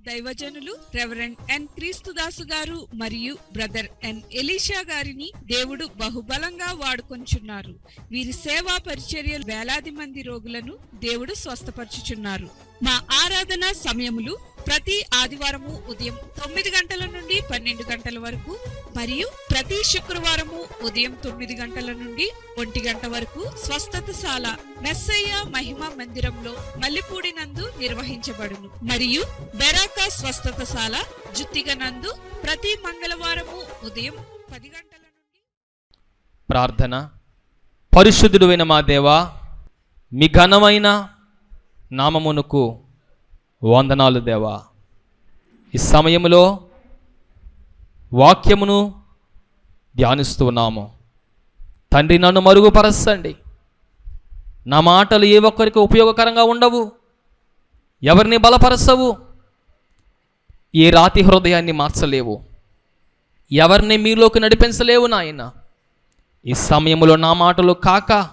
దైవజనులు రెవరెండ్ ఎన్ క్రీస్తుదాసు గారు మరియు బ్రదర్ ఎన్ ఎలీషా గారిని దేవుడు బహుబలంగా వాడుకొంచున్నారు. వీరి సేవా పరిచర్యలు వేలాది మంది రోగులను దేవుడు స్వస్థపరచుచున్నారు. మా ఆరాధన సమయములు ప్రతి ఆదివారము ఉదయం తొమ్మిది గంటల నుండి పన్నెండు గంటల వరకు మరియు ప్రతి శుక్రవారము ఉదయం తొమ్మిది గంటల నుండి ఒంటి గంట వరకు స్వస్థతశాల మెస్సయ్య మహిమ మందిరంలో మల్లిపూడి నందు నిర్వహించబడును. మరియు బెరాక స్వస్థతశాల జుత్తిగ నందు ప్రతి మంగళవారము ఉదయం పది గంటల నుండి ప్రార్థన. పరిశుద్ధుడైన మా దేవా మీ ఘనమైన నామమునకు వందనాలు దేవా. ఈ సమయంలో వాక్యమును ధ్యానిస్తున్నాము తండ్రి నన్ను మరుగుపరచండి. నా మాటలు ఏ ఒక్కరికి ఉపయోగకరంగా ఉండవు. ఎవరిని బలపరచవు. ఏ రాతి హృదయాన్ని మార్చలేవు. ఎవరిని మీలోకి నడిపించలేవు నాయన. ఈ సమయంలో నా మాటలు కాక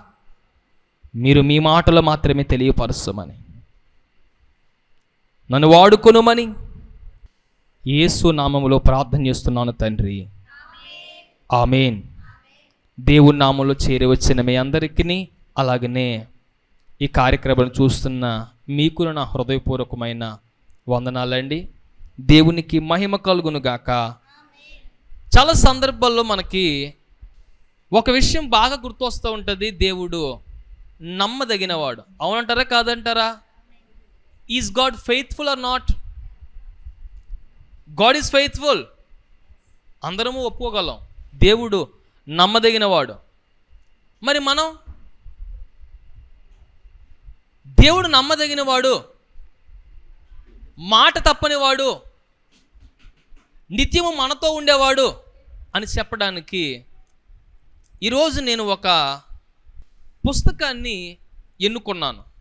మీరు మీ మాటలు మాత్రమే తెలియపరచమని. నన్ను వాడుకొనుమని. యేసు నామములో ప్రార్థన చేస్తున్నాను తండ్రి. ఆమెన్. దేవుని నామంలో చేరి వచ్చిన మీ అందరికీ అలాగనే ఈ కార్యక్రమం చూస్తున్న మీకు నా హృదయపూర్వకమైన వందనాలండి. దేవునికి మహిమ కలుగును గాక. చాలా సందర్భాల్లో మనకి ఒక విషయం బాగా గుర్తొస్తూ ఉంటుంది. దేవుడు నమ్మదగినవాడు. అవునంటారా? కాదంటారా? Is God faithful or not God is faithful అందరము ఒప్పుకోగలం. దేవుడు నమ్మదగినవాడు. మరి మనం? దేవుడు నమ్మదగినవాడు. మాట తప్పనివాడు. నిత్యము మనతో ఉండేవాడు అని చెప్పడానికి ఈరోజు నేను ఒక పుస్తకాన్ని ఎన్నుకున్నాను.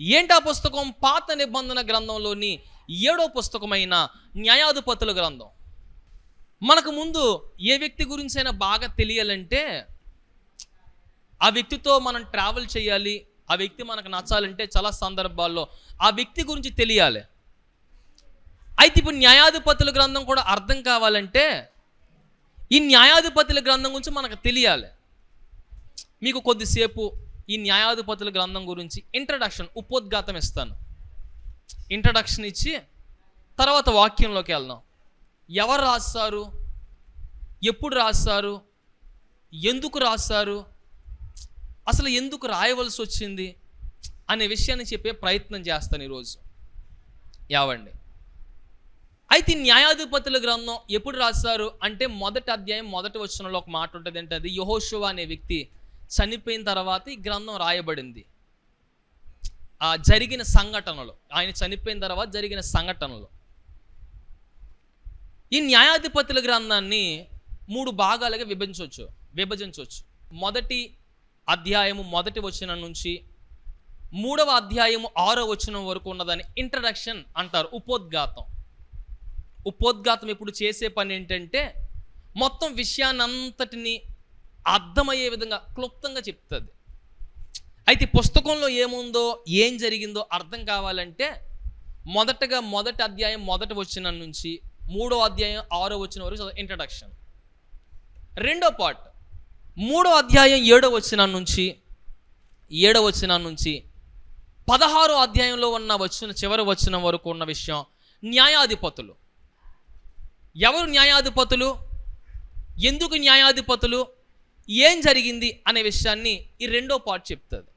ఏంటి ఆ పుస్తకం? పాత నిబంధన గ్రంథంలోని ఏడో పుస్తకమైన న్యాయాధిపతుల గ్రంథం. మనకు ముందు ఏ వ్యక్తి గురించైనా బాగా తెలియాలంటే ఆ వ్యక్తితో మనం ట్రావెల్ చేయాలి ఆ వ్యక్తి మనకు నచ్చాలంటే చాలా సందర్భాల్లో ఆ వ్యక్తి గురించి తెలియాలి. అయితే ఇప్పుడు న్యాయాధిపతుల గ్రంథం కూడా అర్థం కావాలంటే ఈ న్యాయాధిపతుల గ్రంథం గురించి మనకు తెలియాలి. మీకు కొద్దిసేపు ఈ న్యాయాధిపతుల గ్రంథం గురించి ఇంట్రడక్షన్ ఉపోద్ఘాతం ఇస్తాను. ఇంట్రడక్షన్ ఇచ్చి తర్వాత వాక్యంలోకి వెళ్దాం. ఎవరు రాస్తారు? ఎప్పుడు రాస్తారు? ఎందుకు రాస్తారు? అసలు ఎందుకు రాయవలసి వచ్చింది? అనే విషయాన్ని చెప్పే ప్రయత్నం చేస్తాను ఈరోజు. యావండి. అయితే ఈ న్యాయాధిపతుల గ్రంథం ఎప్పుడు రాస్తారు? అంటే మొదటి అధ్యాయం మొదటి వచనంలో ఒక మాట ఉంటుంది అంటే అది యహోశువ అనే వ్యక్తి చనిపోయిన తర్వాత ఈ గ్రంథం రాయబడింది. ఆ జరిగిన సంఘటనలు ఆయన చనిపోయిన తర్వాత జరిగిన సంఘటనలు. ఈ న్యాయాధిపతుల గ్రంథాన్ని మూడు భాగాలుగా విభజించవచ్చు విభజించవచ్చు. మొదటి అధ్యాయము మొదటి వచనం నుంచి మూడవ అధ్యాయము ఆరో వచనం వరకు ఉన్నదాన్ని ఇంట్రడక్షన్ అంటారు ఉపోద్ఘాతం. ఉపోద్ఘాతం ఇప్పుడు చేసే పని ఏంటంటే మొత్తం విషయాన్నంతటిని అర్థమయ్యే విధంగా క్లుప్తంగా చెప్తుంది. అయితే పుస్తకంలో ఏముందో ఏం జరిగిందో అర్థం కావాలంటే మొదటగా మొదటి అధ్యాయం మొదటి వచ్చిన నుంచి మూడో అధ్యాయం ఆరో వచ్చిన వరకు ఇంట్రడక్షన్ రెండో పార్ట్ మూడో అధ్యాయం ఏడో వచ్చిన నుంచి ఏడో వచ్చిన నుంచి పదహారో అధ్యాయంలో ఉన్న వచ్చిన చివరి వచ్చిన వరకు ఉన్న విషయం న్యాయాధిపతులు. ఎవరు న్యాయాధిపతులు? ఎందుకు న్యాయాధిపతులు? ఏం జరిగింది అనే విషయాన్ని ఈ రెండో పార్ట్ చెప్తుంది.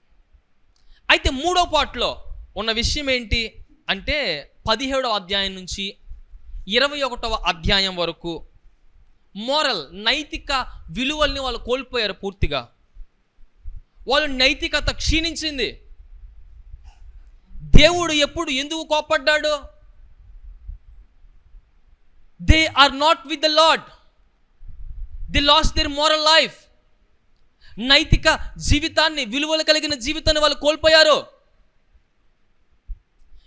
అయితే మూడో పార్ట్లో ఉన్న విషయం ఏంటి అంటే పదిహేడవ అధ్యాయం నుంచి ఇరవై ఒకటవ అధ్యాయం వరకు మోరల్ నైతిక విలువల్ని వాళ్ళు కోల్పోయారు పూర్తిగా. వాళ్ళు నైతికత క్షీణించింది. దేవుడు ఎప్పుడు ఎందుకు కోపడ్డాడు they are not with the Lord the lost their moral life నైతిక జీవితాన్ని విలువలు కలిగిన జీవితాన్ని వాళ్ళు కోల్పోయారు.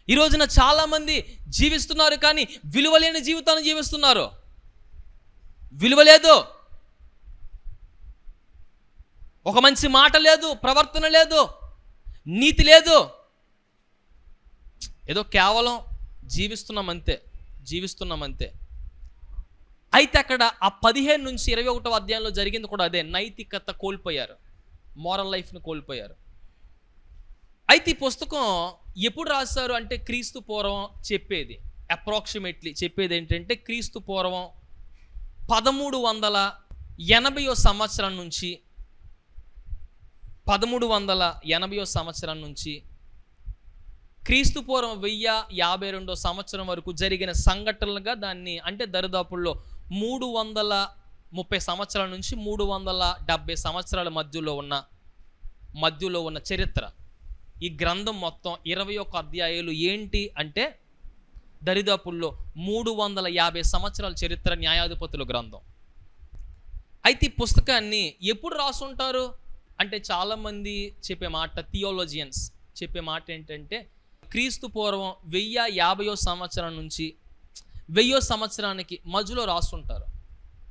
ఈ రోజున చాలామంది జీవిస్తున్నారు కానీ విలువలేని జీవితాన్ని జీవిస్తున్నారు. విలువ లేదు. ఒక మంచి మాట లేదు ప్రవర్తన లేదు నీతి లేదు. ఏదో కేవలం జీవిస్తున్నాం అంతే జీవిస్తున్నాం అంతే అయితే అక్కడ ఆ పదిహేను నుంచి ఇరవై ఒకటో అధ్యాయంలో జరిగింది కూడా అదే నైతికత కోల్పోయారు. మోరల్ లైఫ్ని కోల్పోయారు. అయితే ఈ పుస్తకం ఎప్పుడు రాశారు అంటే క్రీస్తు పూర్వం చెప్పేది. అప్రాక్సిమేట్లీ చెప్పేది ఏంటంటే క్రీస్తు పూర్వం పదమూడు వందల ఎనభయో సంవత్సరం నుంచి పదమూడు వందల ఎనభయో సంవత్సరం నుంచి క్రీస్తు పూర్వం వెయ్యి యాభై రెండో సంవత్సరం వరకు జరిగిన సంఘటనలుగా దాన్ని అంటే దరిదాపుల్లో మూడు వందల ముప్పై సంవత్సరాల నుంచి మూడు వందల డెబ్బై సంవత్సరాల మధ్యలో ఉన్న మధ్యలో ఉన్న చరిత్ర. ఈ గ్రంథం మొత్తం ఇరవై ఒక్క అధ్యాయాలు ఏంటి అంటే దరిదాపుల్లో మూడు వందల యాభై సంవత్సరాల చరిత్ర న్యాయాధిపతుల గ్రంథం. అయితే ఈ పుస్తకాన్ని ఎప్పుడు రాసుంటారు? అంటే చాలామంది చెప్పే మాట థియోలజియన్స్ చెప్పే మాట ఏంటంటే క్రీస్తు పూర్వం వెయ్యి యాభయో సంవత్సరం నుంచి వెయ్యో సంవత్సరానికి మధ్యలో రాస్తుంటారు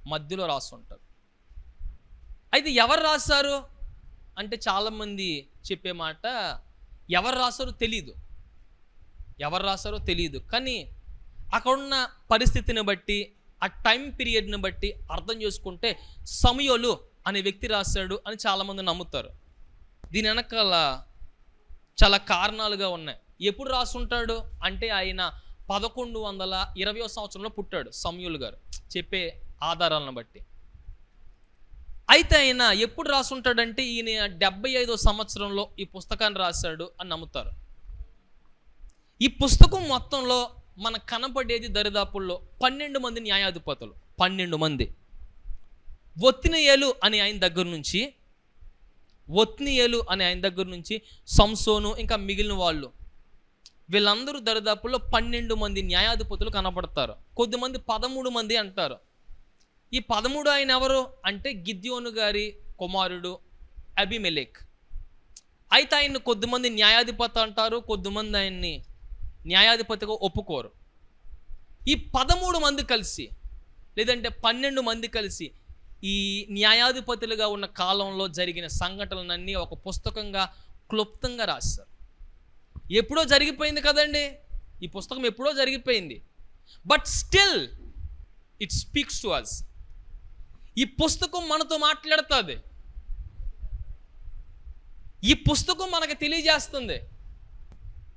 మధ్యలో రాస్తుంటారు అయితే ఎవరు రాశారు? అంటే చాలామంది చెప్పే మాట ఎవరు రాశారో తెలీదు. ఎవరు రాశారో తెలియదు కానీ అక్కడున్న పరిస్థితిని బట్టి ఆ టైం పీరియడ్ని బట్టి అర్థం చేసుకుంటే సమయోలు అనే వ్యక్తి రాశాడు అని చాలామంది నమ్ముతారు. దీని వెనకాల చాలా కారణాలుగా ఉన్నాయి. ఎప్పుడు రాసుంటాడు? అంటే ఆయన పదకొండు వందల ఇరవయో సంవత్సరంలో పుట్టాడు సమయులు గారు. చెప్పే ఆధారాలను బట్టి. అయితే ఆయన ఎప్పుడు రాసుంటాడంటే ఈయన డెబ్బై ఐదో సంవత్సరంలో ఈ పుస్తకాన్ని రాశాడు అని నమ్ముతారు. ఈ పుస్తకం మొత్తంలో మన కనపడేది దరిదాపుల్లో పన్నెండు మంది న్యాయాధిపతులు. పన్నెండు మంది. ఒత్తినియేలు అనే ఆయన దగ్గర నుంచి ఒత్నియలు అనే ఆయన దగ్గర నుంచి సంసోను ఇంకా మిగిలిన వాళ్ళు వీళ్ళందరూ దరిదాపుల్లో పన్నెండు మంది న్యాయాధిపతులు కనపడతారు. కొద్దిమంది పదమూడు మంది అంటారు. ఈ పదమూడు ఆయన ఎవరు? అంటే గిద్యోను గారి కుమారుడు అభిమెలేక్ అయితే ఆయన్ని కొద్దిమంది న్యాయాధిపతి అంటారు కొద్దిమంది ఆయన్ని న్యాయాధిపతిగా ఒప్పుకోరు. ఈ పదమూడు మంది కలిసి లేదంటే పన్నెండు మంది కలిసి ఈ న్యాయాధిపతులుగా ఉన్న కాలంలో జరిగిన సంఘటనలన్నీ ఒక పుస్తకంగా క్లుప్తంగా రాశారు. ఎప్పుడో జరిగిపోయింది కదండి. ఈ పుస్తకం ఎప్పుడో జరిగిపోయింది. But still it speaks to us ఈ పుస్తకం మనతో మాట్లాడుతుంది. ఈ పుస్తకం మనకు తెలియజేస్తుంది.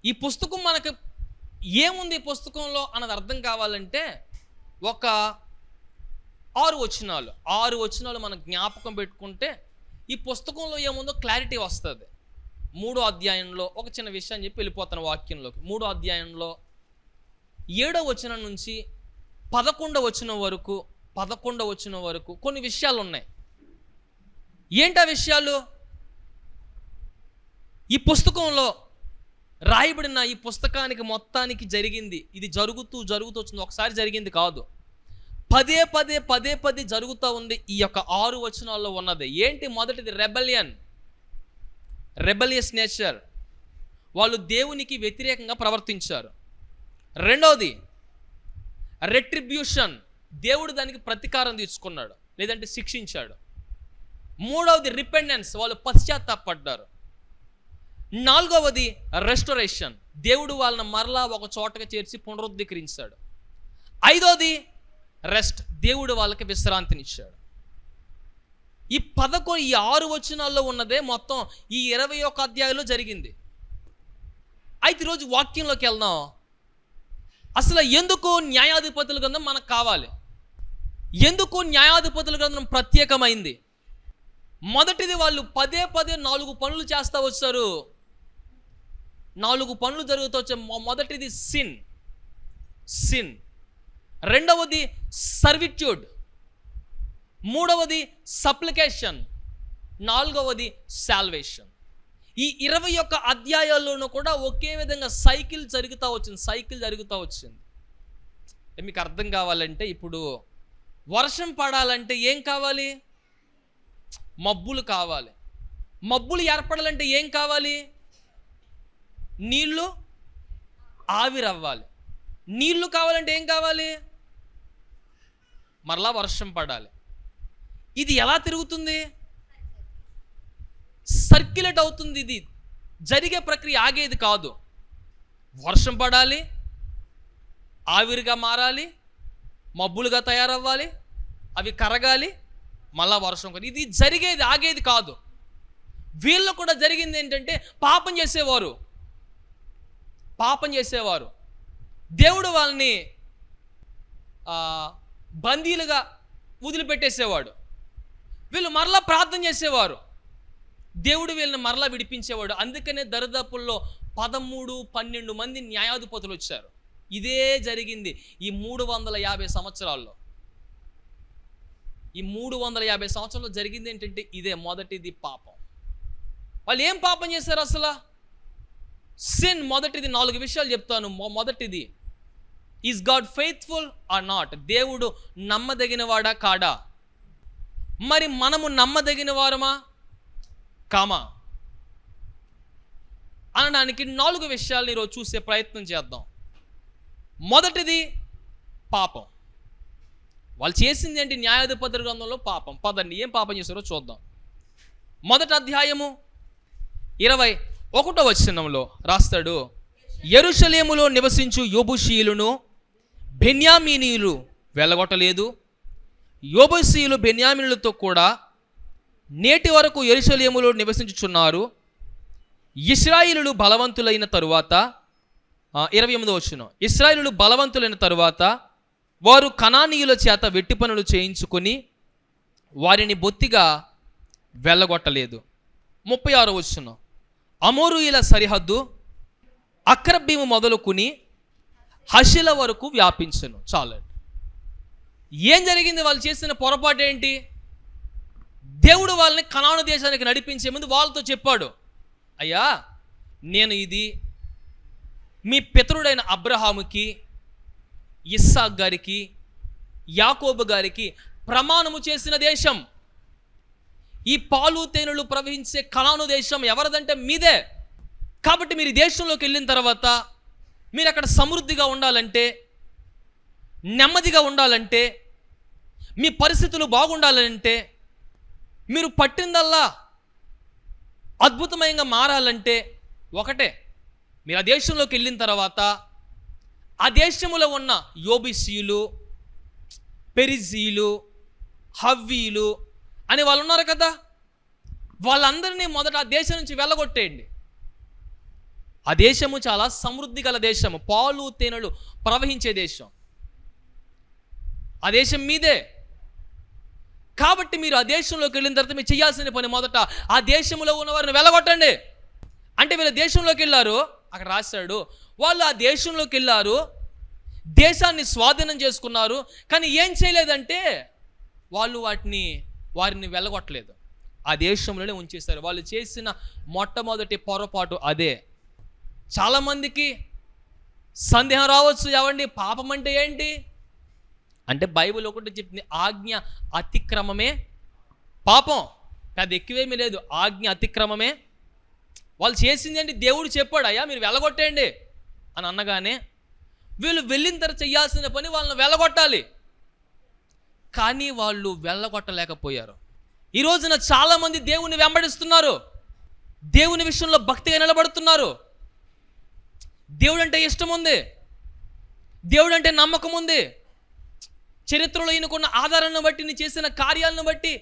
ఈ పుస్తకం మనకు ఏముంది ఈ పుస్తకంలో అన్నది అర్థం కావాలంటే ఒక ఆరు వచనాలు. ఆరు వచనాలు మనం జ్ఞాపకం పెట్టుకుంటే ఈ పుస్తకంలో ఏముందో క్లారిటీ వస్తుంది. మూడో అధ్యాయంలో ఒక చిన్న విషయం చెప్పి వెళ్ళిపోతాను వాక్యంలోకి. మూడో అధ్యాయంలో ఏడో వచనం నుంచి పదకొండో వచనం వరకు పదకొండో వచనం వరకు కొన్ని విషయాలు ఉన్నాయి. ఏంటి ఆ విషయాలు? ఈ పుస్తకంలో రాయబడిన ఈ పుస్తకానికి మొత్తానికి జరిగింది. ఇది జరుగుతూ జరుగుతూ వచ్చింది. ఒకసారి జరిగింది కాదు. పదే పదే పదే పదే జరుగుతూ ఉంది ఈ యొక్క ఆరు వచనాల్లో ఉన్నది. ఏంటి మొదటిది? రెబలియన్ రెబలియస్ నేచర్ వాళ్ళు దేవునికి వ్యతిరేకంగా ప్రవర్తించారు. రెండవది రెట్రిబ్యూషన్ దేవుడు దానికి ప్రతీకారం తీసుకున్నాడు లేదంటే శిక్షించాడు. మూడవది రిపెండెన్స్ వాళ్ళు పశ్చాత్తాపడ్డారు. నాలుగవది రెస్టరేషన్ దేవుడు వాళ్ళని మరలా ఒక చోటగా చేర్చి పునరుద్ధీకరించాడు. ఐదవది రెస్ట్ దేవుడు వాళ్ళకి విశ్రాంతినిచ్చాడు. ఈ పదకొ ఈ ఆరు వచనాల్లో ఉన్నదే మొత్తం ఈ ఇరవై ఒక్క అధ్యాయంలో జరిగింది. అయితే ఈరోజు వాక్యంలోకి వెళ్దాం. అసలు ఎందుకు న్యాయాధిపతుల గ్రంథం మనకు కావాలి? ఎందుకు న్యాయాధిపతుల గ్రంథం ప్రత్యేకమైంది? మొదటిది వాళ్ళు పదే పదే నాలుగు పనులు చేస్తూ వచ్చారు. నాలుగు పనులు జరుగుతూ వచ్చే మొదటిది సిన్ సిన్ రెండవది సర్విట్యూడ్ మూడవది సప్లికేషన్ నాలుగవది సాల్వేషన్. ఈ ఇరవై ఒక్క అధ్యాయాల్లోనూ కూడా ఒకే విధంగా సైకిల్ జరుగుతూ వచ్చింది సైకిల్ జరుగుతూ వచ్చింది. మీకు అర్థం కావాలంటే ఇప్పుడు వర్షం పడాలంటే ఏం కావాలి? మబ్బులు కావాలి. మబ్బులు ఏర్పడాలంటే ఏం కావాలి? నీళ్ళు ఆవిరవ్వాలి. నీళ్ళు కావాలంటే ఏం కావాలి? మరలా వర్షం పడాలి. ఇది ఎలా తిరుగుతుంది? సర్క్యులేట్ అవుతుంది ఇది. జరిగే ప్రక్రియ ఆగేది కాదు. వర్షం పడాలి ఆవిరిగా మారాలి మబ్బులుగా తయారవ్వాలి అవి కరగాలి మళ్ళా వర్షం కొని ఇది జరిగేది ఆగేది కాదు. వీళ్ళు కూడా జరిగింది ఏంటంటే పాపం చేసేవారు. పాపం చేసేవారు. దేవుడు వాళ్ళని బందీలుగా వదిలిపెట్టేసేవాడు. వీళ్ళు మరలా ప్రార్థన చేసేవారు. దేవుడు వీళ్ళని మరలా విడిపించేవాడు. అందుకనే దరిదాపుల్లో పదమూడు పన్నెండు మంది న్యాయాధిపతులు వచ్చారు. ఇదే జరిగింది ఈ మూడు వందల యాభై సంవత్సరాల్లో. ఈ మూడు వందల యాభై సంవత్సరాల్లో జరిగింది ఏంటంటే ఇదే మొదటిది పాపం. వాళ్ళు ఏం పాపం చేశారు అసలు? సిన్ మొదటిది నాలుగు విషయాలు చెప్తాను. మొదటిది is God faithful or not దేవుడు నమ్మదగినవాడా కాడా? మరి మనము నమ్మదగిన వారమా? కామా? అనడానికి నాలుగు విషయాలను ఈరోజు చూసే ప్రయత్నం చేద్దాం. మొదటిది పాపం. వాళ్ళు చేసింది ఏంటి? న్యాయాధిపతి గ్రంథంలో పాపం. పదండి ఏం పాపం చేశారో చూద్దాం. మొదటి అధ్యాయము ఇరవై ఒకటో వచనంలో రాస్తాడు ఎరుషలేములో నివసించు యోబుషీయులను బెన్యామీనీయులు వెళ్ళగొట్టలేదు యోబసీయులు బెన్యామినులతో కూడా నేటి వరకు ఎరుసలేములో నివసించుచున్నారు. ఇస్రాయిలు బలవంతులైన తరువాత ఇరవై ఎనిమిదో వచ్చిన ఇస్రాయిలు బలవంతులైన తరువాత వారు కణానీయుల చేత వెట్టి పనులు చేయించుకొని వారిని బొత్తిగా వెళ్ళగొట్టలేదు. ముప్పై ఆరో వచ్చిన అమోరుయుల సరిహద్దు అక్రబ్బీము మొదలుకుని హషిల వరకు వ్యాపించను. చాలండి. ఏం జరిగింది? వాళ్ళు చేసిన పొరపాటు ఏంటి? దేవుడు వాళ్ళని కనాను దేశానికి నడిపించే ముందు వాళ్ళతో చెప్పాడు. అయ్యా నేను ఇది మీ పితరుడైన అబ్రహాముకి ఇస్సాక్ గారికి యాకోబు గారికి ప్రమాణము చేసిన దేశం. ఈ పాలు తేనెలు ప్రవహించే కణాను దేశం ఎవరిదంటే మీదే. కాబట్టి మీరు దేశంలోకి వెళ్ళిన తర్వాత మీరు అక్కడ సమృద్ధిగా ఉండాలంటే నెమ్మదిగా ఉండాలంటే మీ పరిస్థితులు బాగుండాలంటే మీరు పట్టిందల్లా అద్భుతమయంగా మారాలంటే ఒకటే మీరు ఆ దేశంలోకి వెళ్ళిన తర్వాత ఆ దేశంలో ఉన్న యోబిసీలు పెరిజీలు హవ్వీలు అని వాళ్ళు ఉన్నారు కదా? వాళ్ళందరినీ మొదట ఆ దేశం నుంచి వెళ్ళగొట్టేయండి. ఆ దేశము చాలా సమృద్ధి గల దేశము పాలు తేనెలు ప్రవహించే దేశం. ఆ దేశం మీదే. కాబట్టి మీరు ఆ దేశంలోకి వెళ్ళిన తర్వాత మీరు చేయాల్సిన పని మొదట ఆ దేశంలో ఉన్న వారిని వెళ్ళగొట్టండి అంటే వీళ్ళు దేశంలోకి వెళ్ళారు అక్కడ రాశాడు వాళ్ళు ఆ దేశంలోకి వెళ్ళారు దేశాన్ని స్వాధీనం చేసుకున్నారు కానీ ఏం చేయలేదంటే వాళ్ళు వాటిని వారిని వెళ్ళగొట్టలేదు ఆ దేశంలోనే ఉంచేస్తారు వాళ్ళు చేసిన మొట్టమొదటి పొరపాటు అదే. చాలామందికి సందేహం రావచ్చు ఏమండి పాపం అంటే ఏంటి? అంటే బైబిల్ ఒకటి చెప్తుంది ఆజ్ఞ అతిక్రమమే పాపం. అది ఎక్కువేమీ లేదు. ఆజ్ఞ అతిక్రమమే. వాళ్ళు చేసింది ఏంటి? దేవుడు చెప్పాడు అయ్యా మీరు వెళ్ళగొట్టేయండి. అని అనగానే వీళ్ళు వెళ్ళిన తర్వాత చేయాల్సిన పని వాళ్ళని వెళ్ళగొట్టాలి. కానీ వాళ్ళు వెళ్ళగొట్టలేకపోయారు. ఈ రోజున చాలామంది దేవుని వెంబడిస్తున్నారు. దేవుని విషయంలో భక్తిగా నిలబడుతున్నారు. దేవుడంటే ఇష్టం ఉంది దేవుడంటే నమ్మకం ఉంది చరిత్రలో ఈయనకున్న ఆధారాలను బట్టి ఈయన చేసిన కార్యాలను బట్టి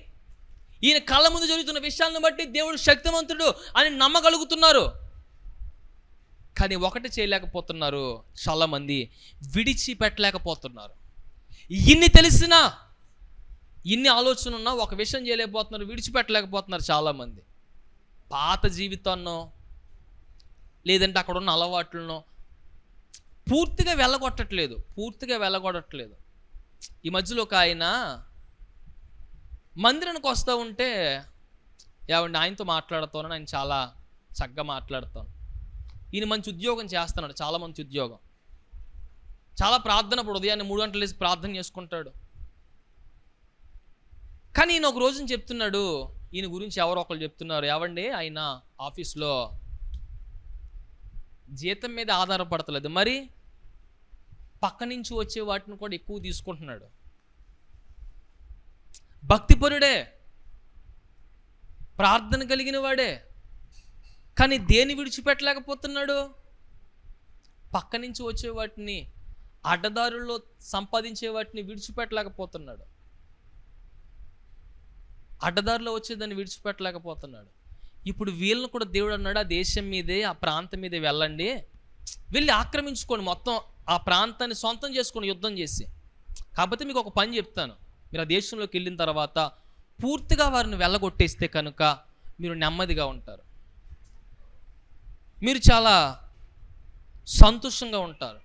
ఈయన కళ్ళ ముందు జరుగుతున్న విషయాలను బట్టి దేవుడు శక్తివంతుడు అని నమ్మగలుగుతున్నారు. కానీ ఒకటి చేయలేకపోతున్నారు చాలామంది విడిచిపెట్టలేకపోతున్నారు. ఇన్ని తెలిసినా ఇన్ని ఆలోచన ఉన్నా ఒక విషయం చేయలేకపోతున్నారు విడిచిపెట్టలేకపోతున్నారు చాలామంది. పాత జీవితాన్నో లేదంటే అక్కడ ఉన్న అలవాట్లనో పూర్తిగా వెళ్ళగొట్టట్లేదు పూర్తిగా వెళ్ళగొట్టట్లేదు. ఈ మధ్యలో ఒక ఆయన మందిరానికి వస్తూ ఉంటే ఏమండి ఆయనతో మాట్లాడుతాను ఆయన చాలా చక్కగా మాట్లాడతాను. ఈయన మంచి ఉద్యోగం చేస్తున్నాడు చాలా మంచి ఉద్యోగం. చాలా ప్రార్థన ఇప్పుడు ఉదయాన్నే మూడు గంటలు వేసి ప్రార్థన చేసుకుంటాడు. కానీ ఈయన ఒక రోజున చెప్తున్నాడు ఈయన గురించి ఎవరో ఒకరు చెప్తున్నారు ఏవండి ఆయన ఆఫీస్లో జీతం మీద ఆధారపడతలేదు. మరి పక్క నుంచి వచ్చే వాటిని కూడా ఎక్కువ తీసుకుంటున్నాడు. భక్తిపరుడే ప్రార్థన కలిగిన వాడే కానీ దేని విడిచిపెట్టలేకపోతున్నాడు? పక్క నుంచి వచ్చే వాటిని అడ్డదారుల్లో సంపాదించే వాటిని విడిచిపెట్టలేకపోతున్నాడు. అడ్డదారిలో వచ్చేదాన్ని విడిచిపెట్టలేకపోతున్నాడు. ఇప్పుడు వీళ్ళని కూడా దేవుడు అన్నాడు ఆ దేశం మీదే ఆ ప్రాంతం మీదే వెళ్ళండి. వెళ్ళి ఆక్రమించుకోండి మొత్తం. ఆ ప్రాంతాన్ని సొంతం చేసుకొని యుద్ధం చేసి. కాకపోతే మీకు ఒక పని చెప్తాను. మీరు ఆ దేశంలోకి వెళ్ళిన తర్వాత పూర్తిగా వారిని వెళ్ళగొట్టేస్తే కనుక మీరు నెమ్మదిగా ఉంటారు. మీరు చాలా సంతోషంగా ఉంటారు.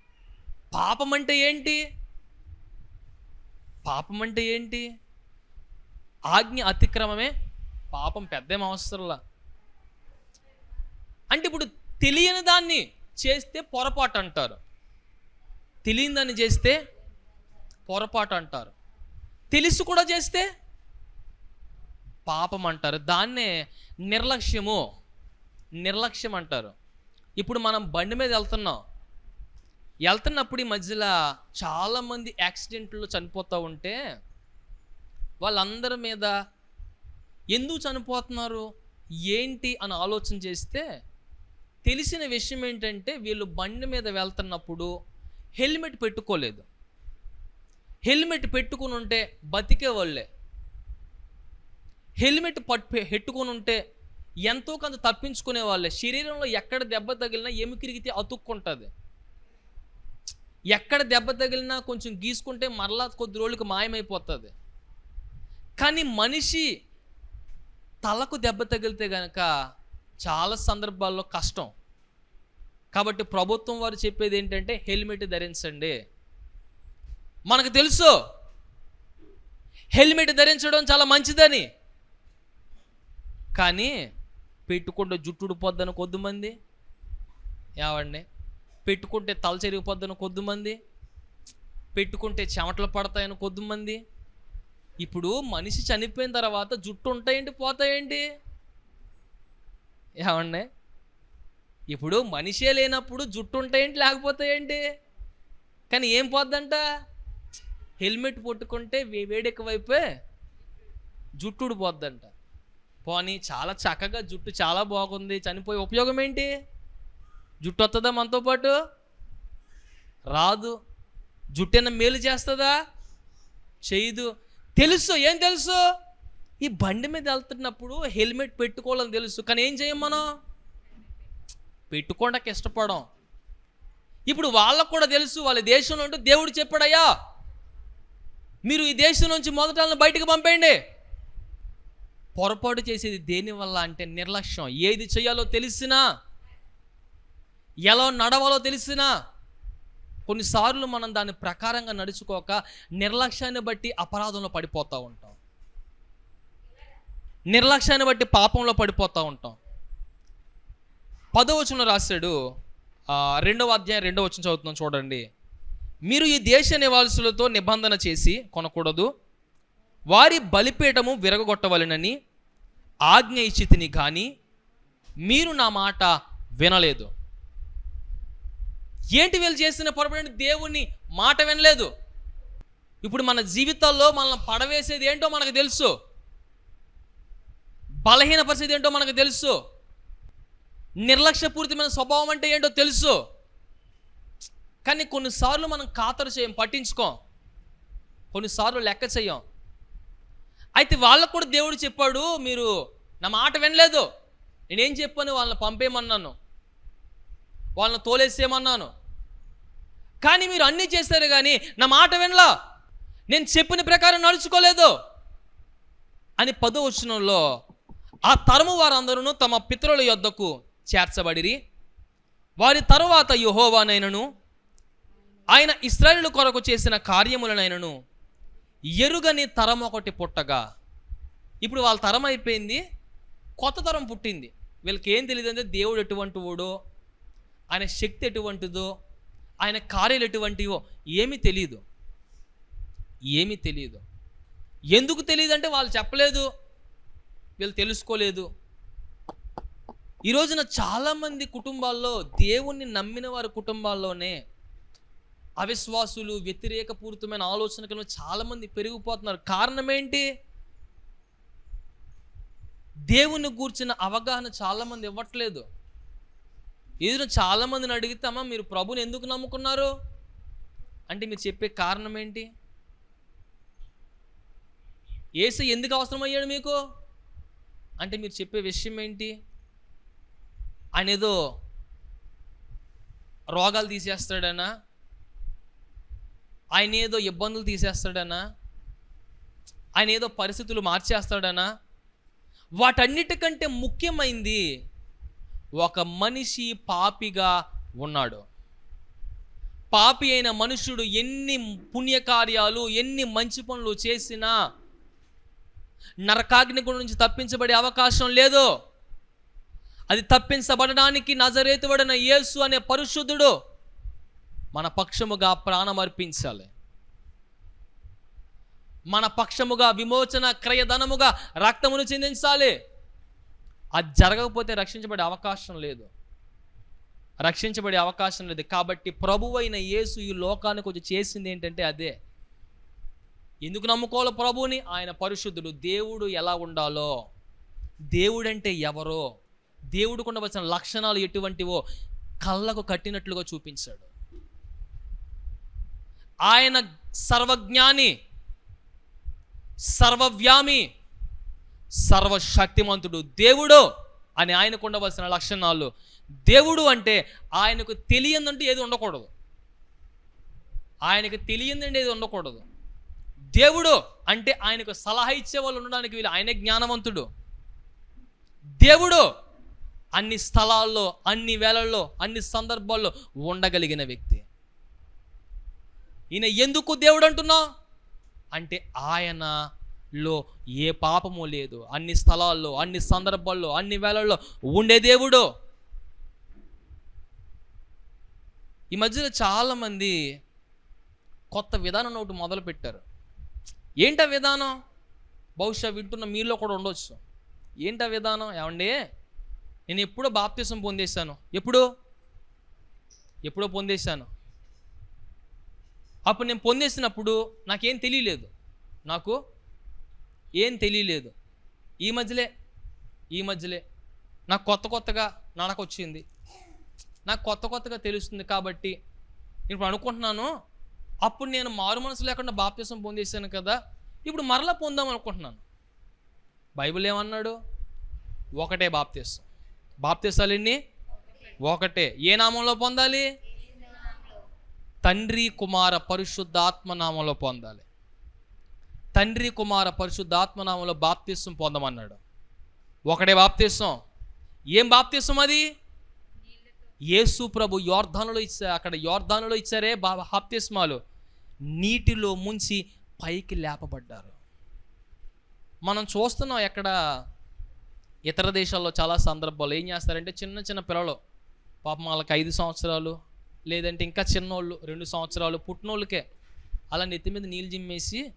పాపం అంటే ఏంటి? పాపం అంటే ఏంటి? ఆజ్ఞ అతిక్రమమే పాపం పెద్దేం అవసరంలా. అంటే ఇప్పుడు తెలియని దాన్ని చేస్తే పొరపాటు అంటారు. తెలియదని చేస్తే పొరపాటు అంటారు. తెలిసి కూడా చేస్తే పాపం అంటారు. దాన్నే నిర్లక్ష్యము నిర్లక్ష్యం అంటారు. ఇప్పుడు మనం బండి మీద వెళ్తున్నాం. వెళ్తున్నప్పుడు ఈ మధ్యలో చాలామంది యాక్సిడెంట్లు చనిపోతూ ఉంటే వాళ్ళందరి మీద ఎందుకు చనిపోతున్నారు ఏంటి అని ఆలోచన చేస్తే తెలిసిన విషయం ఏంటంటే వీళ్ళు బండి మీద వెళ్తున్నప్పుడు హెల్మెట్ పెట్టుకోలేదు. హెల్మెట్ పెట్టుకుని ఉంటే బతికే వాళ్ళే. హెల్మెట్ పట్టు పెట్టుకుని ఉంటే ఎంతో కొంత తప్పించుకునే వాళ్ళే. శరీరంలో ఎక్కడ దెబ్బ తగిలినా ఎముకిరిగితే అతుక్కుంటుంది. ఎక్కడ దెబ్బ తగిలినా కొంచెం గీసుకుంటే మరలా కొద్ది రోజులకు మాయమైపోతుంది. కానీ మనిషి తలకు దెబ్బ తగిలితే కనుక చాలా సందర్భాల్లో కష్టం. కాబట్టి ప్రభుత్వం వారు చెప్పేది ఏంటంటే హెల్మెట్ ధరించండి. మనకు తెలుసు హెల్మెట్ ధరించడం చాలా మంచిదని. కానీ పెట్టుకుంటే జుట్టుడు పొద్దున కొద్దిమంది. ఏవండి పెట్టుకుంటే తల చెరిగిపోద్దని కొద్దిమంది. పెట్టుకుంటే చెమటలు పడతాయని కొద్దిమంది. ఇప్పుడు మనిషి చనిపోయిన తర్వాత జుట్టు ఉంటాయేంటి పోతాయేంటి ఏమండి? ఇప్పుడు మనిషే లేనప్పుడు జుట్టు ఉంటాయేంటి లేకపోతే ఏంటి? కానీ ఏం పోద్దంట? హెల్మెట్ పట్టుకుంటే వే- వేడెక్క వైపే జుట్టుడు పోద్దంట. పోనీ చాలా చక్కగా జుట్టు చాలా బాగుంది చనిపోయే ఉపయోగం ఏంటి? జుట్టు వస్తుందా మనతో పాటు? రాదు. జుట్టు ఏమైనా మేలు చేస్తుందా? చేయదు. తెలుసు ఏం తెలుసు? ఈ బండి మీద వెళ్తున్నప్పుడు హెల్మెట్ పెట్టుకోవాలని తెలుసు. కానీ ఏం చేయం మనం? పెట్టుకోవడానికి ఇష్టపడం. ఇప్పుడు వాళ్ళకు కూడా తెలుసు వాళ్ళ దేశంలో ఉంటే దేవుడు చెప్పాడయ్యా మీరు ఈ దేశం నుంచి మొదట బయటకు పంపేయండి. పొరపాటు చేసేది దేని వల్ల అంటే నిర్లక్ష్యం. ఏది చేయాలో తెలిసినా ఎలా నడవాలో తెలిసినా కొన్నిసార్లు మనం దాని ప్రకారంగా నడుచుకోక నిర్లక్ష్యాన్ని బట్టి అపరాధంలో పడిపోతూ ఉంటాం. నిర్లక్ష్యాన్ని బట్టి పాపంలో పడిపోతూ ఉంటాం. పదవచనం రాశాడు. రెండవ అధ్యాయం రెండవ వచనం చదువుతున్నాం చూడండి. మీరు ఈ దేశ నివాసులతో నిబంధన చేసి కొనకూడదు. వారి బలిపీఠము విరగొట్టవలనని ఆజ్ఞ ఇచ్చితిని కానీ మీరు నా మాట వినలేదు. ఏంటి వీళ్ళు చేసిన పొరపాటు? దేవుని మాట వినలేదు. ఇప్పుడు మన జీవితాల్లో మనల్ని పడవేసేది ఏంటో మనకు తెలుసు. బలహీన పరిస్థితి ఏంటో మనకు తెలుసు. నిర్లక్ష్యపూరితమైన స్వభావం అంటే ఏంటో తెలుసు. కానీ కొన్నిసార్లు మనం ఖాతరు చేయం పట్టించుకోం. కొన్నిసార్లు లెక్క చేయం. అయితే వాళ్ళకు కూడా దేవుడు చెప్పాడు మీరు నా మాట వినలేదు. నేనేం చెప్పాను? వాళ్ళని పంపేయమన్నాను. వాళ్ళని తోలేసేయమన్నాను. కానీ మీరు అన్నీ చేస్తారు కానీ నా మాట వినలా. నేను చెప్పిన ప్రకారం నడుచుకోలేదు. అని పదో వచనంలో ఆ తరము వారందరూ తమ పితరుల యొద్దకు చేర్చబడిరి. వారి తరువాత యహోవానైనను ఆయన ఇస్రాయిల్ కొరకు చేసిన కార్యములనైనను ఎరుగని తరం ఒకటి పుట్టగా. ఇప్పుడు వాళ్ళ తరం అయిపోయింది కొత్త తరం పుట్టింది. వీళ్ళకి ఏం తెలియదు అంటే దేవుడు ఎటువంటి వాడో ఆయన శక్తి ఎటువంటిదో ఆయన కార్యాలు ఎటువంటివో ఏమీ తెలియదు ఏమీ తెలియదు ఎందుకు తెలియదు అంటే వాళ్ళు చెప్పలేదు వీళ్ళు తెలుసుకోలేదు. ఈ రోజున చాలామంది కుటుంబాల్లో దేవుణ్ణి నమ్మిన వారి కుటుంబాల్లోనే అవిశ్వాసులు వ్యతిరేకపూరితమైన ఆలోచనలు చాలామంది పెరిగిపోతున్నారు. కారణం ఏంటి దేవుని గూర్చిన అవగాహన చాలామంది ఇవ్వట్లేదు. ఈరోజు చాలా మందిని అడిగితే మీరు ప్రభుని ఎందుకు నమ్ముకున్నారు? అంటే మీరు చెప్పే కారణం ఏంటి ఏసు ఎందుకు అవసరమయ్యాడు మీకు? అంటే మీరు చెప్పే విషయం ఏంటి ఆయన ఏదో రోగాలు తీసేస్తాడనా? ఆయన ఏదో ఇబ్బందులు తీసేస్తాడనా? ఆయన ఏదో పరిస్థితులు మార్చేస్తాడనా? వాటన్నిటికంటే ముఖ్యమైంది ఒక మనిషి పాపిగా ఉన్నాడు. పాపి అయిన మనుషుడు ఎన్ని పుణ్యకార్యాలు ఎన్ని మంచి పనులు చేసినా నరకాగ్నికుడి నుంచి తప్పించబడే అవకాశం లేదు. అది తప్పించబడడానికి నజరేతుబడిన యేసు అనే పరిశుద్ధుడు మన పక్షముగా ప్రాణం అర్పించాలి. మన పక్షముగా విమోచన క్రయధనముగా రక్తమును చెందించాలి. అది జరగకపోతే రక్షించబడే అవకాశం లేదు. రక్షించబడే అవకాశం లేదు. కాబట్టి ప్రభువైన యేసు ఈ లోకానికి వచ్చి చేసింది ఏంటంటే అదే. ఎందుకు నమ్ముకోవాలి ప్రభువుని? ఆయన పరిశుద్ధుడు దేవుడు ఎలా ఉండాలో. దేవుడంటే ఎవరో? దేవుడికి ఉండవలసిన లక్షణాలు ఎటువంటివో కళ్ళకు కట్టినట్లుగా చూపించాడు. ఆయన సర్వజ్ఞాని సర్వవ్యామి సర్వశక్తిమంతుడు దేవుడు అని ఆయనకు ఉండవలసిన లక్షణాలు. దేవుడు అంటే ఆయనకు తెలియందంటే ఏది ఉండకూడదు. ఆయనకు తెలియందంటే ఏది ఉండకూడదు. దేవుడు అంటే ఆయనకు సలహా ఇచ్చే వాళ్ళు ఉండడానికి వీళ్ళు ఆయన జ్ఞానవంతుడు. దేవుడు అన్ని స్థలాల్లో అన్ని వేళల్లో అన్ని సందర్భాల్లో ఉండగలిగిన వ్యక్తి. ఈయన ఎందుకు దేవుడు అంటున్నావు అంటే ఆయనలో ఏ పాపము లేదు. అన్ని స్థలాల్లో అన్ని సందర్భాల్లో అన్ని వేళల్లో ఉండే దేవుడు. ఈ మధ్యలో చాలామంది కొత్త విధానం ఒకటి మొదలు పెట్టారు ఏంటా విధానం? బహుశా వింటున్న మీలో కూడా ఉండొచ్చు. ఏంటా విధానం? ఏమండి? నేను ఎప్పుడో బాప్తిసం పొందేశాను. ఎప్పుడు? ఎప్పుడో పొందేశాను. అప్పుడు నేను పొందేసినప్పుడు నాకేం తెలియలేదు. నాకు ఏం తెలియలేదు. ఈ మధ్యలే ఈ మధ్యలే నాకు కొత్త కొత్తగా నడకొచ్చింది. నాకు కొత్త కొత్తగా తెలుస్తుంది కాబట్టి నేను ఇప్పుడు అనుకుంటున్నాను అప్పుడు నేను మారు మనసు లేకుండా బాప్తిసం పొందేశాను కదా ఇప్పుడు మరలా పొందాం అనుకుంటున్నాను. బైబిల్ ఏమన్నాడు? ఒకటే బాప్తిసం. బాప్తిసాలన్ని ఒకటే. ఏ నామంలో పొందాలి? తండ్రి కుమార పరిశుద్ధాత్మ నామంలో పొందాలి. తండ్రి కుమార పరిశుద్ధాత్మ నామంలో బాప్తిస్వం పొందమన్నాడు. ఒకటే బాప్తిస్వం ఏం బాప్తిస్వం అది? యేసు ప్రభు యోర్ధానులో ఇచ్చారు అక్కడ యోర్ధానులో ఇచ్చారే బాప్తిస్మాలు. నీటిలో ముంచి పైకి లేపబడ్డారు. మనం చూస్తున్నాం ఎక్కడ ఇతర దేశాల్లో చాలా సందర్భాలు ఏం చేస్తారంటే చిన్న చిన్న పిల్లలు పాపం వాళ్ళకి ఐదు సంవత్సరాలు లేదంటే ఇంకా చిన్నోళ్ళు రెండు సంవత్సరాలు పుట్టినోళ్ళకే అలా నెత్తి మీద నీళ్ళు జిమ్మేసి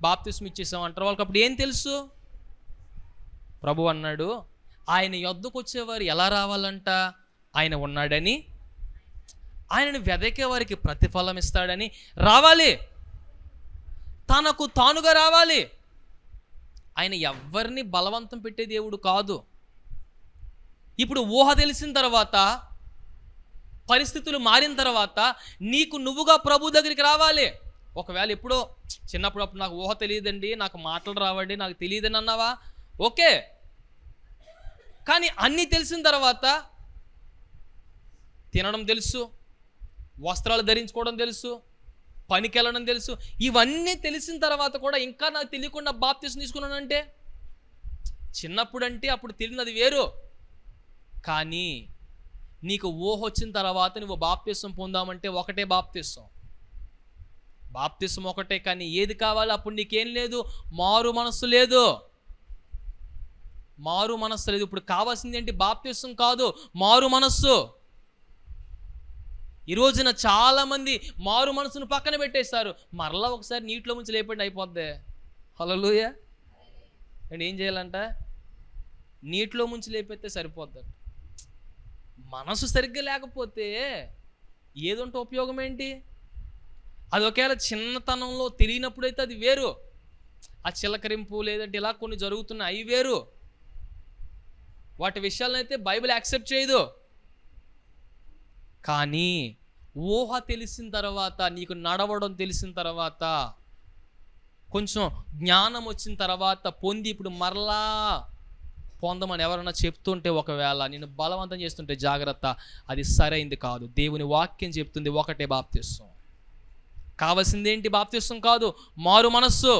బాప్తిస్మి ఇచ్చేసాం అంటారు వాళ్ళకి అప్పుడు ఏం తెలుసు? ప్రభు అన్నాడు ఆయన యొద్దకు వచ్చేవారు ఎలా రావాలంట? ఆయన ఉన్నాడని. ఆయనను వెదకే వారికి ప్రతిఫలం ఇస్తాడని. రావాలి. తనకు తానుగా రావాలి. ఆయన ఎవరిని బలవంతం పెట్టే దేవుడు కాదు. ఇప్పుడు ఊహ తెలిసిన తర్వాత పరిస్థితులు మారిన తర్వాత నీకు నువ్వుగా ప్రభు దగ్గరికి రావాలి. ఒకవేళ ఎప్పుడో చిన్నప్పుడు అప్పుడు నాకు ఊహ తెలియదండి నాకు మాటలు రావండి నాకు తెలియదని అన్నావా? ఓకే. కానీ అన్నీ తెలిసిన తర్వాత తినడం తెలుసు వస్త్రాలు ధరించుకోవడం తెలుసు పనికి వెళ్ళడం తెలుసు. ఇవన్నీ తెలిసిన తర్వాత కూడా ఇంకా నాకు తెలియకుండా బాప్తీసం తీసుకున్నానంటే? చిన్నప్పుడు అంటే అప్పుడు తెలియనది వేరు. కానీ నీకు ఊహ వచ్చిన తర్వాత నువ్వు బాప్తీసం పొందామంటే ఒకటే బాప్తీసం. బాప్తీసం ఒకటే కానీ ఏది కావాలో అప్పుడు నీకేం లేదు. మారు మనస్సు లేదు. మారు మనస్సు లేదు. ఇప్పుడు కావాల్సింది ఏంటి? బాప్తీసం కాదు. మారు మనస్సు. ఈ రోజున చాలామంది మారు మనసును పక్కన పెట్టేస్తారు. మరలా ఒకసారి నీటిలో ముంచి లేపండి అయిపోద్ది. హలోయ అండ్ ఏం చేయాలంట? నీటిలో ముంచి లేపేస్తే సరిపోద్దంట. మనసు సరిగ్గా లేకపోతే ఏదుంటే ఉపయోగం ఏంటి? అది ఒకవేళ చిన్నతనంలో తెలియనప్పుడైతే అది వేరు. ఆ చిలకరింపు లేదంటే ఇలా కొన్ని జరుగుతున్నాయి అవి వేరు. వాటి విషయాలను అయితే బైబిల్ యాక్సెప్ట్ చేయదు. కానీ ఊహ తెలిసిన తర్వాత నీకు నడవడం తెలిసిన తర్వాత కొంచెం జ్ఞానం వచ్చిన తర్వాత పొంది ఇప్పుడు మరలా పొందమని ఎవరైనా చెప్తుంటే ఒకవేళ నేను బలవంతం చేస్తుంటే జాగ్రత్త అది సరైంది కాదు. దేవుని వాక్యం చెప్తుంది ఒకటే బాప్తిస్తాం కావలసిందేంటి ఏంటి కాదు? మారు మనస్సు.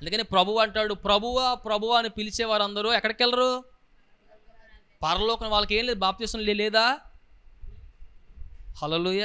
అందుకని ప్రభు అంటాడు ప్రభువా ప్రభువా అని పిలిచేవారు అందరూ ఎక్కడికి వెళ్ళరు పరలోకం. వాళ్ళకి ఏం లేదు బాప్తిసం లేదా? హలలుయ